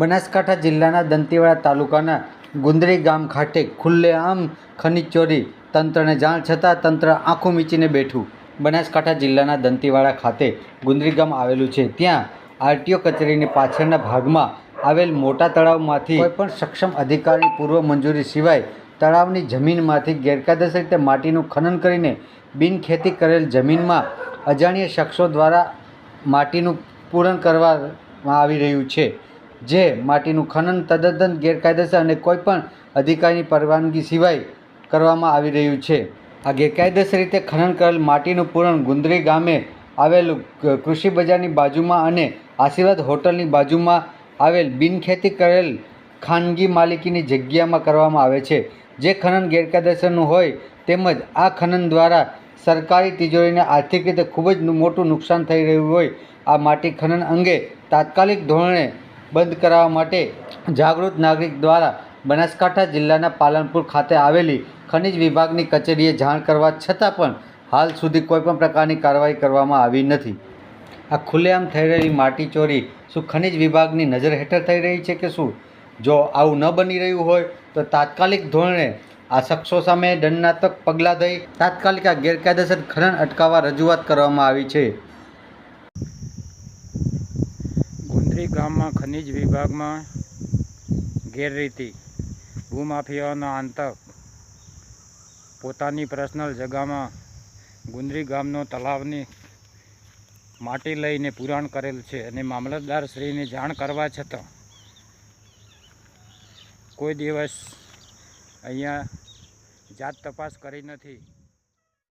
બનાસકાંઠા જિલ્લાના દંતીવાડા તાલુકાના ગુંદરી ગામ ખાતે ખુલ્લેઆમ ખનીજ ચોરી તંત્રને જાણ છતાં તંત્ર આંખો મીચીને બેઠું. બનાસકાંઠા જિલ્લાના દંતીવાડા ખાતે ગુંદરી ગામ આવેલું છે. ત્યાં આરટીઓ કચેરીની પાછળના ભાગમાં આવેલ મોટા તળાવમાંથી કોઈપણ સક્ષમ અધિકારી પૂર્વ મંજૂરી સિવાય તળાવની જમીનમાંથી ગેરકાયદેસર રીતે માટીનું ખનન કરીને બિનખેતી કરેલ જમીનમાં અજાણ્યા શખ્સો દ્વારા માટીનું પૂરણ કરવામાં આવી રહ્યું છે. જે માટીનું ખનન તદ્દન ગેરકાયદેસર અને કોઈપણ અધિકારીની પરવાનગી સિવાય કરવામાં આવી રહ્યું છે. આ ગેરકાયદેસર રીતે ખનન કરેલ માટીનું પૂરણ ગુંદરી ગામે આવેલું કૃષિ બજારની બાજુમાં અને આશીર્વાદ હોટલની બાજુમાં આવેલ બિનખેતી કરેલ ખાનગી માલિકીની જગ્યામાં કરવામાં આવે છે. જે ખનન ગેરકાયદેસરનું હોય તેમજ આ ખનન દ્વારા સરકારી તિજોરીને આર્થિક રીતે ખૂબ જ મોટું નુકસાન થઈ રહ્યું હોય, આ માટી ખનન અંગે તાત્કાલિક ધોરણે બંધ કરાવવા માટે જાગૃત નાગરિક દ્વારા બનાસકાંઠા જિલ્લાના પાલનપુર ખાતે આવેલી ખનિજ વિભાગની કચેરીએ જાણ કરવા છતાં પણ હાલ સુધી કોઈપણ પ્રકારની કાર્યવાહી કરવામાં આવી નથી. આ ખુલ્લેઆમ થઈ રહેલી માટી ચોરી શું ખનિજ વિભાગની નજર હેઠળ થઈ રહી છે કે શું? જો આવું ન બની રહ્યું હોય તો તાત્કાલિક ધોરણે આ શખ્સો સામે દંડનાત્મક પગલાં દઈ તાત્કાલિક આ ગેરકાયદેસર ખનન અટકાવવા રજૂઆત કરવામાં આવી છે. ગુંદરી ગામમાં ખનિજ વિભાગમાં ગેરરીતિ, ભૂમાફિયાઓના આંતક પોતાની પર્સનલ જગામાં ગુંદરી ગામનો તલાવની માટી લઈને પુરાણ કરેલ છે અને મામલતદાર શ્રીને જાણ કરવા છતાં કોઈ દિવસ અહીંયા જાત તપાસ કરી નથી.